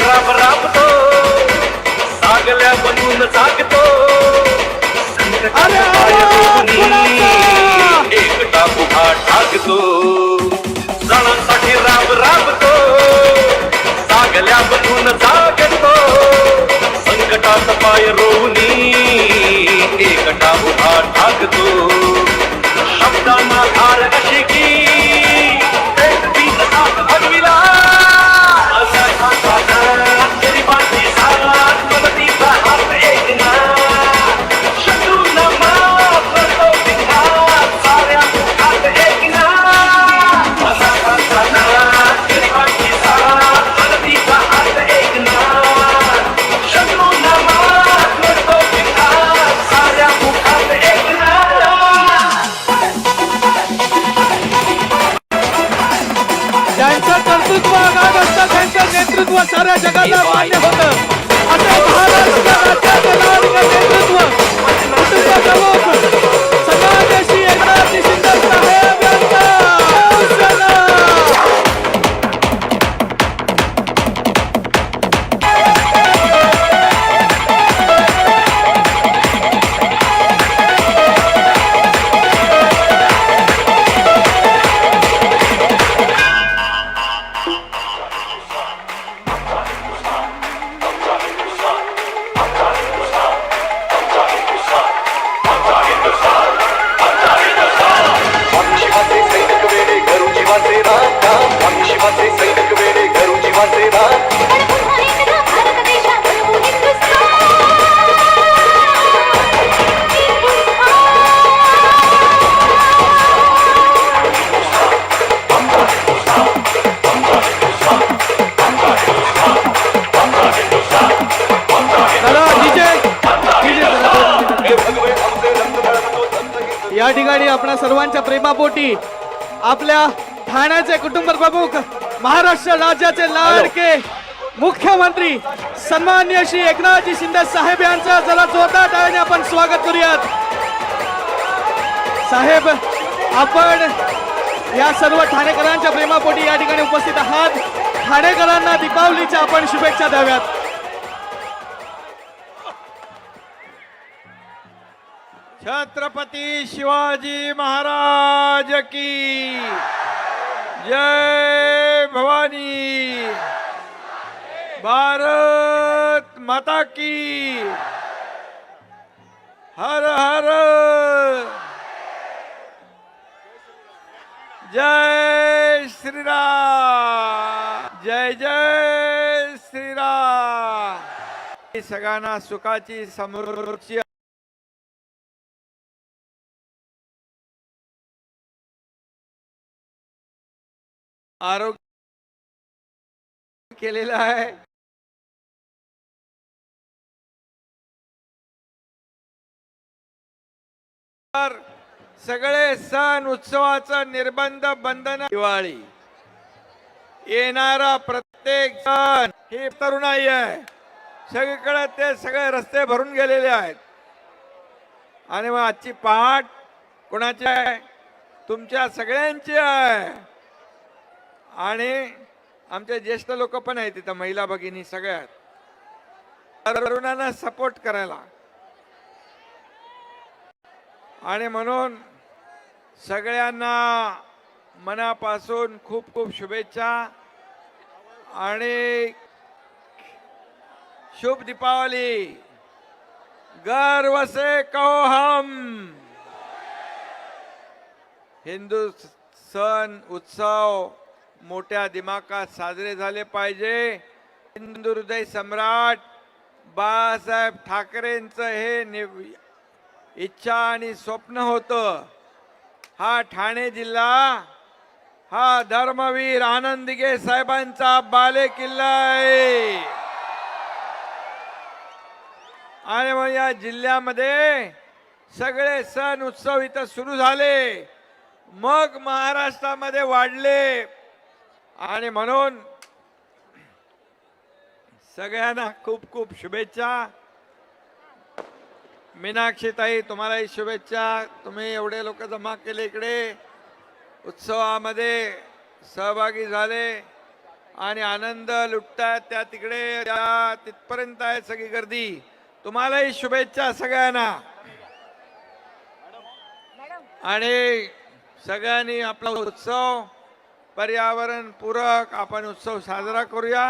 राब राबतो सागल्या बनून जागतो? एकटा उभा ठाकतो जणांसाठी राब राबतो सागल्या बनून जागतो संकटात पाय रोवनी एकटा उभा ठाकतो सर्वांच्या प्रेमापोटी आपल्या ठाण्याचे कुटुंब प्रमुख महाराष्ट्र राज्याचे लाडके मुख्यमंत्री सन्मान्य श्री एकनाथजी शिंदे साहेब यांचं जरा जोरदार टाळ्याने आपण स्वागत करूयात. साहेब आपण या सर्व ठाणेकरांच्या प्रेमापोटी या ठिकाणी उपस्थित आहात. ठाणेकरांना दीपावलीच्या आपण शुभेच्छा द्याव्यात. छत्रपती शिवाजी महाराज की जय भवानी। भारत माता की। हर हर। जय श्रीराम। जय जय श्रीराम। सगळ्यांना सुखाची समृद्धी आरोग्य केलेलं आहे. तर सगळे सण उत्सवाचं निर्बंध बंधन दिवाळी. येणारा प्रत्येक सण ही तरुणाई आहे. सगळीकडे ते सगळे रस्ते भरून गेलेले आहेत. आणि मग आजची पहाट कोणाची आहे? तुमच्या सगळ्यांची आहे. आणि आमचे ज्येष्ठ लोक पण आहेत तिथं महिला भगिनी सगळ्यात. तरुणांना सपोर्ट करायला. आणि म्हणून सगळ्यांना मनापासून खूप खूप शुभेच्छा. आणि शुभ दीपावली. गर्व से कहो हम हिंदू सण उत्सव मोठ्या दिमागात साजरे झाले पाहिजे. हिंदुहृदय सम्राट बाळासाहेब ठाकरेंचं हे नि- इच्छा आणि स्वप्न होतं. हा ठाणे जिल्हा हा धर्मवीर आनंदगे साहेबांचा बाले किल्ला आहे. आणि मग या जिल्ह्यामध्ये सगळे सण उत्सव इथं सुरू झाले. मग महाराष्ट्रामध्ये वाढले. आणि म्हणून सगळ्यांना खूप खूप शुभेच्छा. मीनाक्षी ताई तुम्हालाही शुभेच्छा. तुम्ही एवढे लोक जमा केले इकडे. उत्सवामध्ये सहभागी झाले. आणि आनंद लुटतायत त्या तिकडे. त्या तिथपर्यंत आहे सगळी गर्दी. तुम्हालाही शुभेच्छा सगळ्यांना. आणि सगळ्यांनी आपला उत्सव पर्यावरणपूरक आपण उत्सव साजरा करूया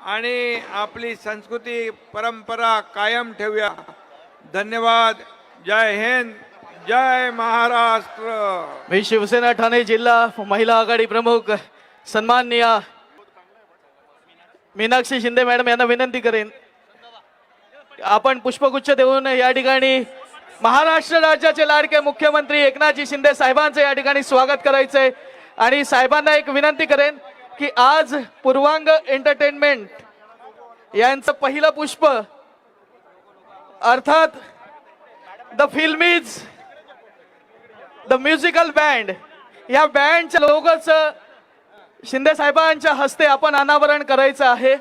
आणि आपली संस्कृती परंपरा कायम ठेवूया. धन्यवाद. जय हिंद. जय महाराष्ट्र. मी शिवसेना ठाणे जिल्हा महिला आघाडी प्रमुख सन्माननीय मीनाक्षी शिंदे मॅडम यांना विनंती करेन. आपण पुष्पगुच्छ देऊन या ठिकाणी महाराष्ट्र राज्याचे लाडके मुख्यमंत्री एकनाथजी शिंदे साहेबांचं या ठिकाणी स्वागत करायचंय. आणि साहेबांना एक विनंती करेन की आज पूर्वांग एंटरटेनमेंट यांचं पहिलं पुष्प अर्थात the filmies the musical band या बँडच्या लोगोच शिंदे साहेबांच्या हस्ते आपण अनावरण करायचं आहे.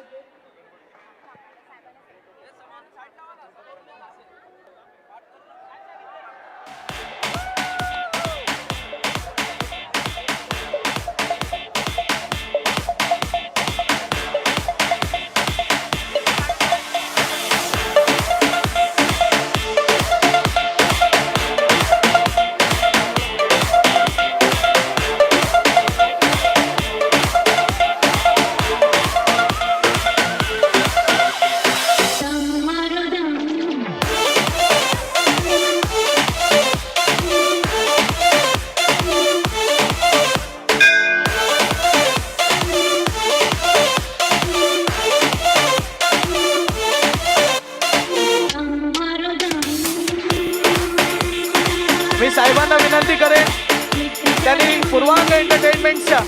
पूर्वांग एंटरटेनमेंटच्या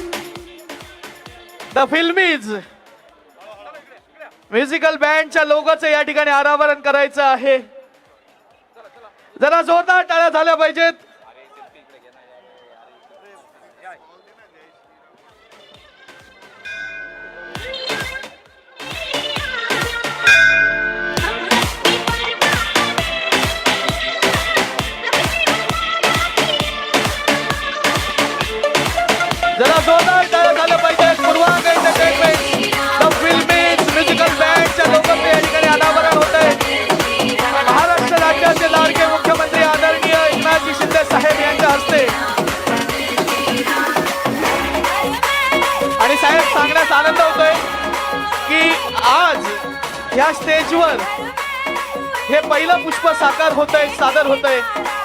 द फिल्मीज म्युझिकल बँडच्या लोगोचं या ठिकाणी अनावरण करायचं आहे. जरा जोरदार टाळ्या झाल्या पाहिजेत. या स्टेजवर हे पहिलं पुष्प साकार होतंय सादर होतंय. आहे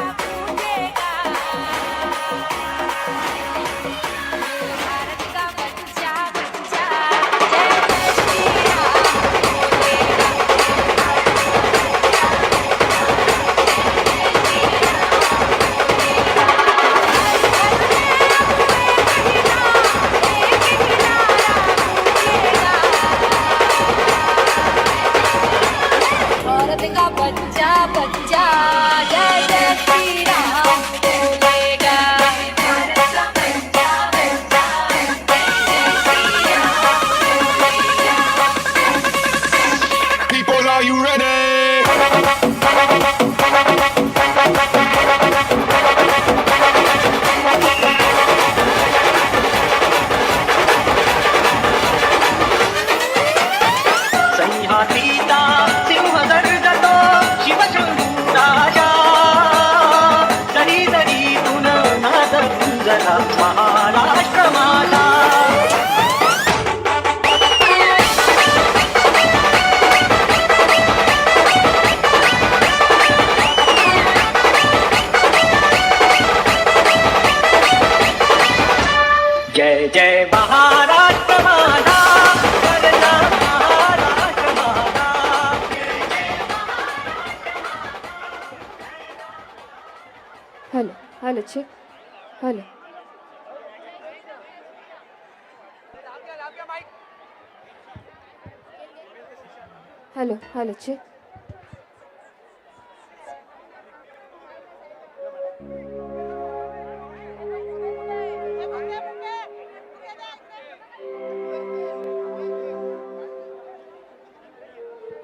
हॅलो हॅलो चे.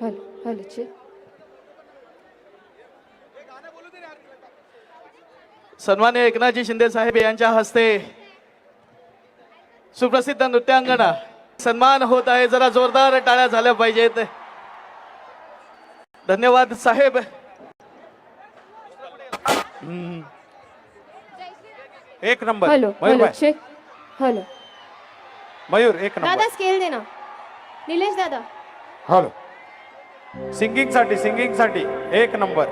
हॅलो हॅलो चे. सन्मान्य एकनाथजी शिंदे साहेब यांच्या हस्ते सुप्रसिद्ध नृत्यांगना. सन्मान होत आहे. जरा जोरदार टाळ्या झाल्या पाहिजेत. धन्यवाद साहेब. एक नंबर. हॅलो मयूर हॅलो भाई. हॅलो. मयूर एक नंबर. दादा स्केल दे ना. निलेश दादा. हॅलो. सिंगिंगसाठी सिंगिंगसाठी एक number.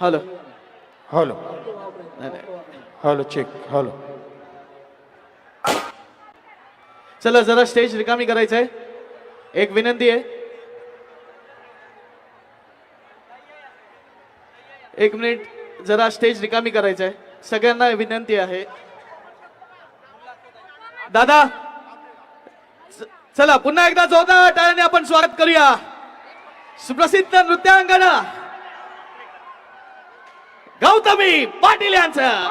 Hello hello. Hello check hello चला जरा स्टेज रिकामी करायचंय. एक विनंती आहे. एक मिनिट जरा स्टेज रिकामी करायचंय. सगळ्यांना विनंती आहे. दादा! चला पुन्हा एकदा जोरदार टाळ्याने आपण स्वागत करूया. सुप्रसिद्ध नृत्यांगना. गौतमी पाटील यांचं.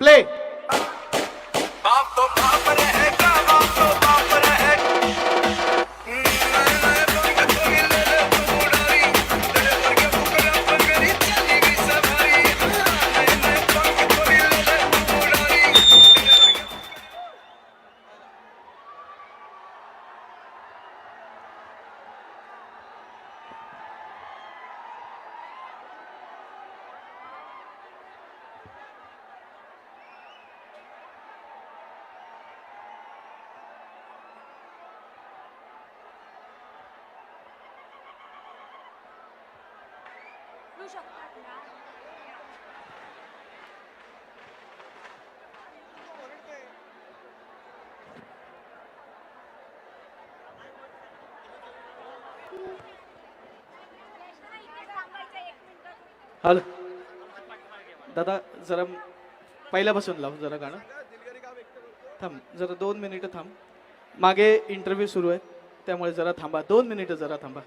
Play hello. दादा जरा पहिल्यापासून लाव जरा गाणं. थांब जरा दोन मिनिटं थांब. मागे इंटरव्ह्यू सुरू आहे त्यामुळे जरा थांबा. दोन मिनिटं जरा थांबा.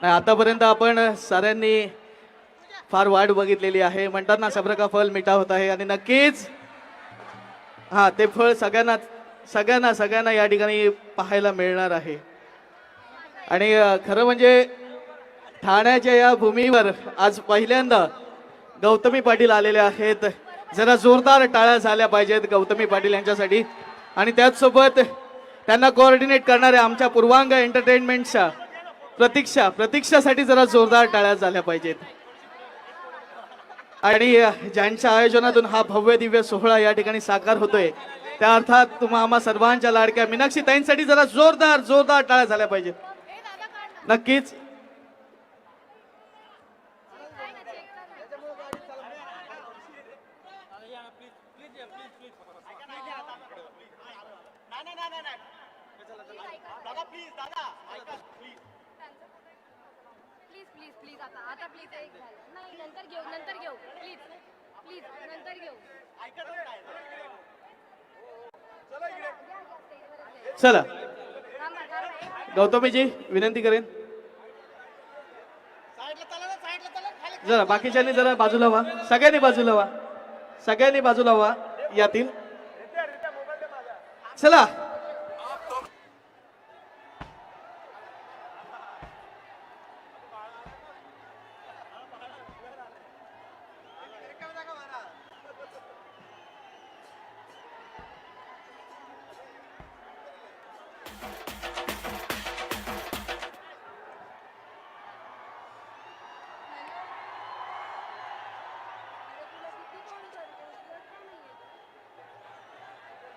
नाही आतापर्यंत आपण साऱ्यांनी फार वाट बघितलेली आहे. म्हणतात ना सब्र का फल मिठा होत आहे आणि नक्कीच हा ते फळ सगळ्यांना सगळ्यांना सगळ्यांना या ठिकाणी पाहायला मिळणार आहे. आणि खरं म्हणजे ठाण्याच्या या भूमीवर आज पहिल्यांदा गौतमी पाटील आलेले आहेत. जरा जोरदार टाळ्या झाल्या पाहिजेत गौतमी पाटील यांच्यासाठी. आणि त्याचसोबत त्यांना कोऑर्डिनेट करणाऱ्या आमच्या पूर्वांग एंटरटेनमेंटच्या प्रतीक्षा प्रतीक्षासाठी जरा जोरदार टाळ्या झाल्या पाहिजेत. आणि ज्यांच्या आयोजनातून हा भव्य दिव्य सोहळा या ठिकाणी साकार होतोय त्या अर्थात तुम्हा आम्हा सर्वांच्या लाडक्या मीनाक्षी ताईंसाठी जरा जोरदार जोरदार टाळ्या झाल्या पाहिजेत. नक्कीच. प्लीज प्लीज प्लीज आता आता प्लीज एक झालं. नाही नंतर घेऊ नंतर घेऊ. प्लीज प्लीज नंतर घेऊ. चला. गौतमीजी विनंती करेन. जरा बाकीच्यांनी जरा बाजूला व्हा. सगळ्यांनी बाजूला व्हा. सगळ्यांनी बाजूला व्हा. यातील चला.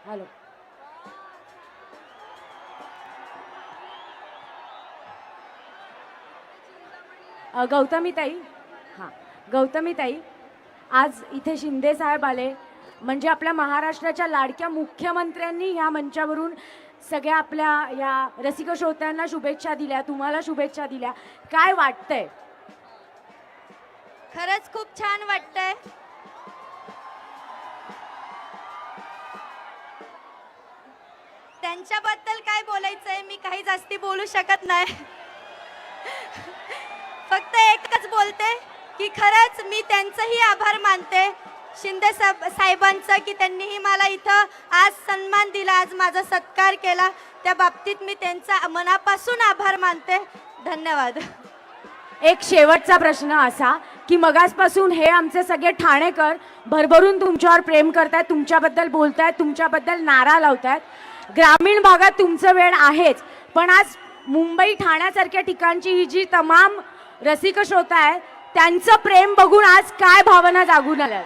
हॅलो गौतमीताई हां. गौतमीताई आज इथे शिंदे साहेब आले. म्हणजे आपल्या महाराष्ट्राच्या लाडक्या मुख्यमंत्र्यांनी ह्या मंचावरून सगळ्या आपल्या या रसिक श्रोत्यांना शुभेच्छा दिल्या तुम्हाला शुभेच्छा दिल्या. काय वाटतंय? खरंच खूप छान वाटतंय. त्यांच्याबद्दल काय बोलायचंय मी काही जास्ती बोलू शकत नाही. फक्त एकच बोलते की खरंच मी त्यांचंही आभार मानते. शिंदे साहेब साहेबांचं की त्यांनीही मला इथं आज सन्मान दिला आज माझा सत्कार केला. त्या बाबतीत मी त्यांचा मनापासून आभार मानते. धन्यवाद. एक शेवटचा प्रश्न असा की मगासपासून हे आमचे सगळे ठाणेकर भरभरून तुमच्यावर प्रेम करतायत तुमच्याबद्दल बोलतायत तुमच्याबद्दल नारा लावतायत. ग्रामीण भागात तुमचं वेळ आहेच. पण आज मुंबई ठाण्यासारख्या ठिकाणची ही जी तमाम रसिक श्रोता आहेत त्यांचं प्रेम बघून आज काय भावना जागून आल्या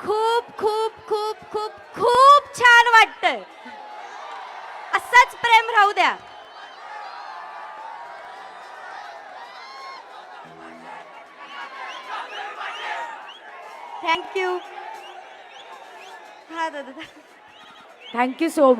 खूप खूप खूप खूप खूप छान वाटतंय. असंच प्रेम राहू द्या. थँक्यू हा दादा थँक्यू सो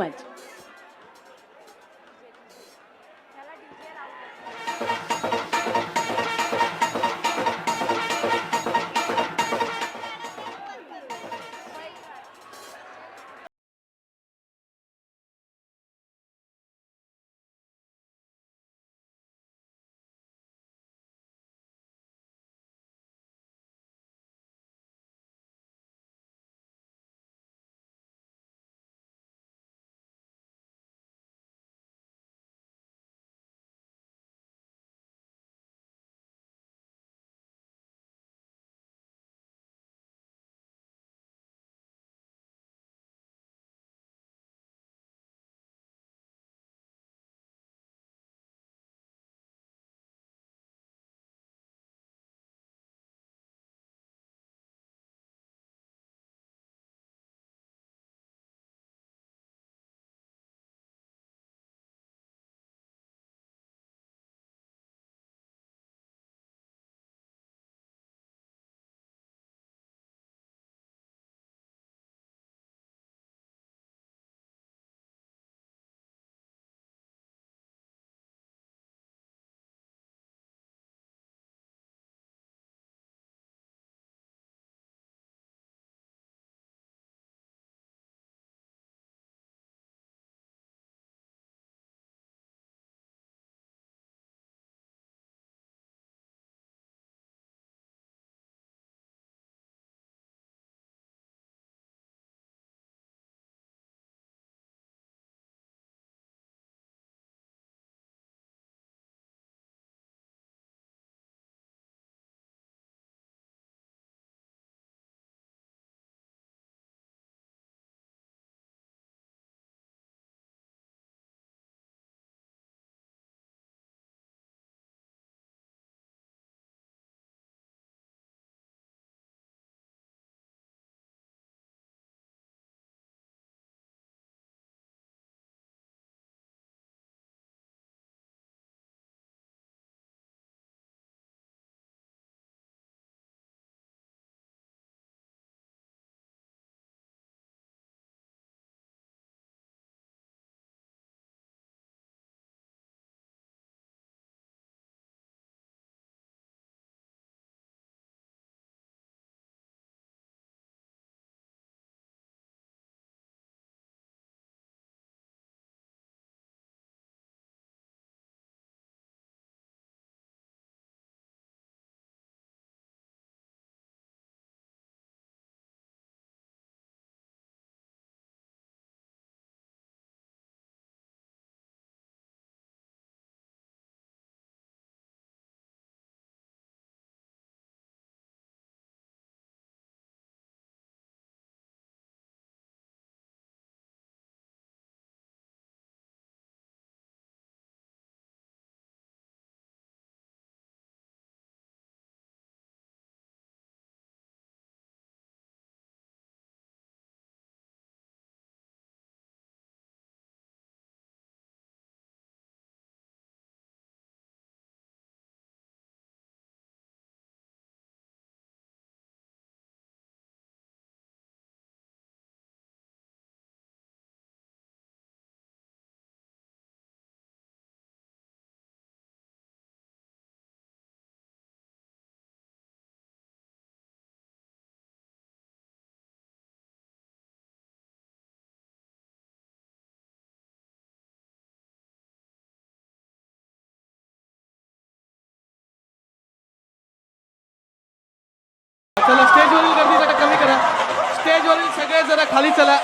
सगळे जरा खाली चला.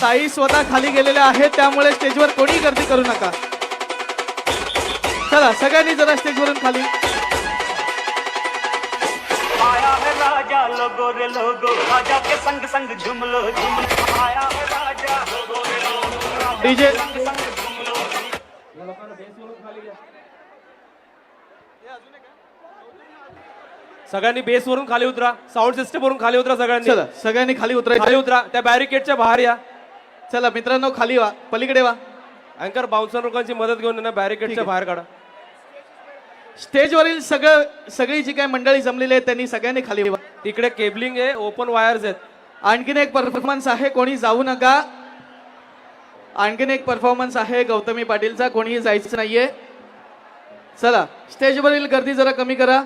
ताई स्वतः खाली गेलेल्या आहेत त्यामुळे स्टेजवर कोणी गर्दी करू नका. चला सगळ्यांनी जरा स्टेजवरून खाली. आया है राजा लोगो रे लोगो राजा के संग संग झूम लो झूम लो। आया है राजा लोगो रे लोगो राजा डीजे. के संग संग झूम लो सगळ्यांनी बेसवरून खाली उतरा. साऊंड सिस्टम वरून खाली उतरा सगळ्यांनी. चला सगळ्यांनी खाली खाली उतरायचं उतरा. त्या बॅरिकेडच्या बाहेर या. चला मित्रांनो खाली वा. पलीकडे वा. अँकर बाउन्सर लोकांची मदत घेऊन त्यांना बॅरिकेडच्या बाहेर काढा. स्टेजवरील सगळं सगळी जी काही मंडळी जमलेली आहेत त्यांनी सगळ्यांनी खाली वा. तिकडे केबलिंग आहे ओपन वायर्स आहेत. आणखीन एक परफॉर्मन्स आहे कोणी जाऊ नका. आणखीन एक परफॉर्मन्स आहे गौतमी पाटीलचा कोणीही जायचं नाहीये. चला स्टेजवरील गर्दी जरा कमी करा.